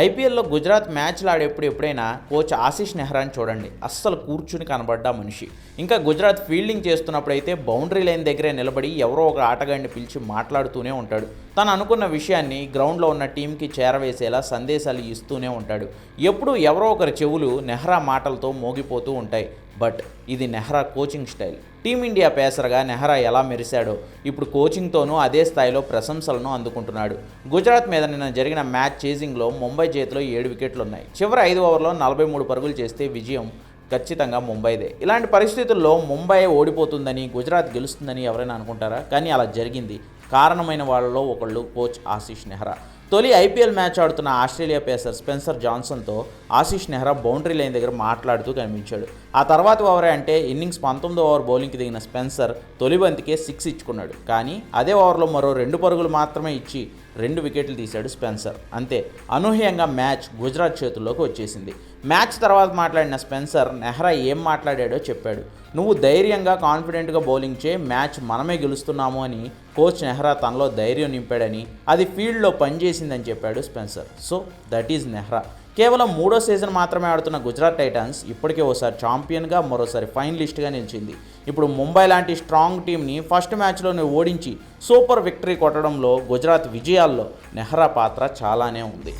ఐపీఎల్లో గుజరాత్ మ్యాచ్లు ఆడేప్పుడు ఎప్పుడైనా కోచ్ ఆశీష్ నెహ్రాని చూడండి. అస్సలు కూర్చుని కనబడ్డ మనిషి. ఇంకా గుజరాత్ ఫీల్డింగ్ చేస్తున్నప్పుడు అయితే బౌండరీ లైన్ దగ్గరే నిలబడి ఎవరో ఒక ఆటగాడిని పిలిచి మాట్లాడుతూనే ఉంటాడు. తను అనుకున్న విషయాన్ని గ్రౌండ్లో ఉన్న టీంకి చేరవేసేలా సందేశాలు ఇస్తూనే ఉంటాడు. ఎప్పుడు ఎవరో ఒకరి చెవులు నెహ్రా మాటలతో మోగిపోతూ ఉంటాయి. బట్ ఇది Nehra coaching style. Team India పేసర్గా Nehra ఎలా మెరిశాడో ఇప్పుడు కోచింగ్తోనూ అదే స్థాయిలో ప్రశంసలను అందుకుంటున్నాడు. గుజరాత్ మీద నిన్న జరిగిన మ్యాచ్ చేజింగ్లో ముంబై చేతిలో ఏడు వికెట్లు ఉన్నాయి చివరి ఐదు ఓవర్లో నలభై మూడు పరుగులు చేస్తే విజయం ఖచ్చితంగా ముంబైదే. ఇలాంటి పరిస్థితుల్లో ముంబై ఓడిపోతుందని గుజరాత్ గెలుస్తుందని ఎవరైనా అనుకుంటారా? కానీ అలా జరిగింది. కారణమైన వాళ్ళలో ఒకళ్ళు కోచ్ ఆశీష్ నెహ్రా. తొలి ఐపీఎల్ మ్యాచ్ ఆడుతున్న ఆస్ట్రేలియా పేసర్ స్పెన్సర్ జాన్సన్తో ఆశీష్ నెహ్రా బౌండరీ లైన్ దగ్గర మాట్లాడుతూ కనిపించాడు. ఆ తర్వాత ఓవరే అంటే ఇన్నింగ్స్ పంతొమ్మిదో ఓవర్ బౌలింగ్కి దిగిన స్పెన్సర్ తొలి బంతికే సిక్స్ ఇచ్చుకున్నాడు. కానీ అదే ఓవర్లో మరో రెండు పరుగులు మాత్రమే ఇచ్చి రెండు వికెట్లు తీశాడు స్పెన్సర్. అంతే అనూహ్యంగా మ్యాచ్ గుజరాత్ చేతుల్లోకి వచ్చేసింది. మ్యాచ్ తర్వాత మాట్లాడిన స్పెన్సర్ నెహ్రా ఏం మాట్లాడాడో చెప్పాడు. నువ్వు ధైర్యంగా కాన్ఫిడెంట్గా బౌలింగ్ చే మ్యాచ్ మనమే గెలుస్తున్నాము అని కోచ్ నెహ్రా తనలో ధైర్యం నింపాడని అది ఫీల్డ్లో పనిచేసిందని చెప్పాడు Spencer. So that is Nehra. కేవలం మూడో సీజన్ మాత్రమే ఆడుతున్న గుజరాత్ టైటన్స్ ఇప్పటికే ఓసారి ఛాంపియన్గా మరోసారి ఫైనలిస్ట్గా నిలిచింది ఇప్పుడు ముంబై లాంటి స్ట్రాంగ్ టీంని ఫస్ట్ మ్యాచ్లోనే ఓడించి సూపర్ విక్టరీ కొట్టడంలో గుజరాత్ విజయాల్లో నెహ్రా పాత్ర చాలానే ఉంది